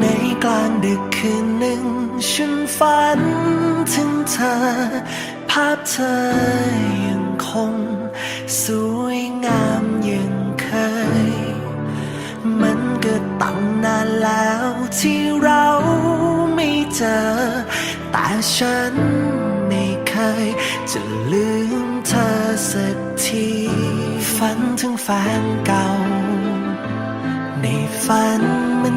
ในกลางดึกคืนหนึ่ง ฉันฝันถึงเธอ ภาพเธอยังคง สวยงามยังเคย มันก็ตั้งนานแล้วที่เราไม่เจอ แต่ฉันไม่เคย จะลืมเธอสักที ฝันถึงแฟนเก่า ในฝันมัน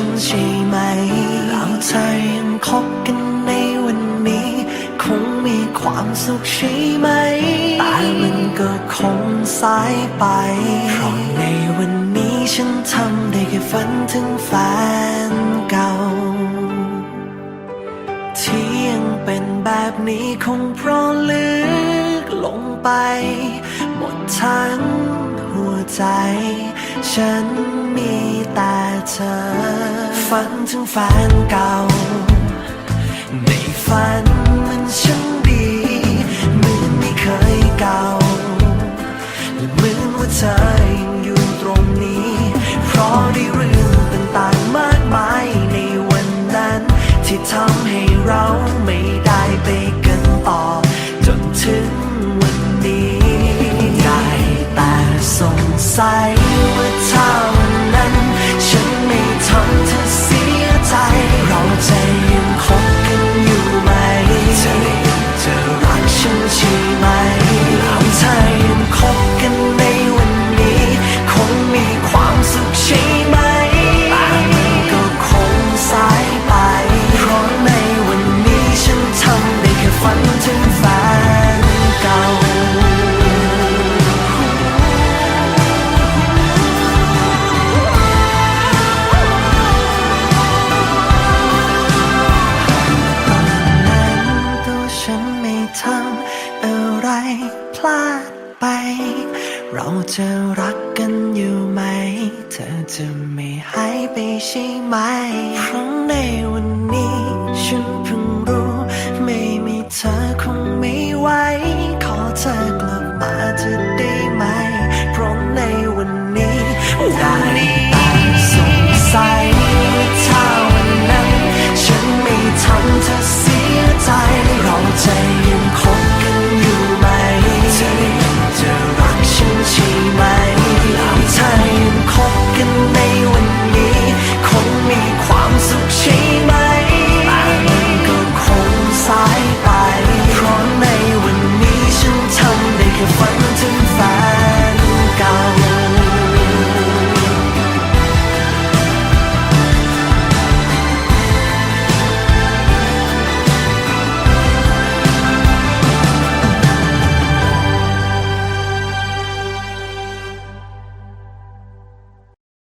ฉันใช่ไหมเราเธอยังคบกันในวันนี้ คงมีความสุขใช่ไหมแต่มันก็คงสายไปเพราะในวันนี้ฉันทำได้แค่ฝันถึงแฟนเก่า ที่ยังเป็นแบบนี้คงเพราะลึกลงไป หมดทั้งหัวใจ ฉันมีแต่เธอ ฝันถึงแฟนเก่า ในฝัน ทำอะไรพลาดไป เราจะรักกันอยู่ไหม เธอจะไม่หายไปใช่ไหมพรั้งในวันนี้ ฉันเพิ่งรู้ ไม่มีเธอคงไม่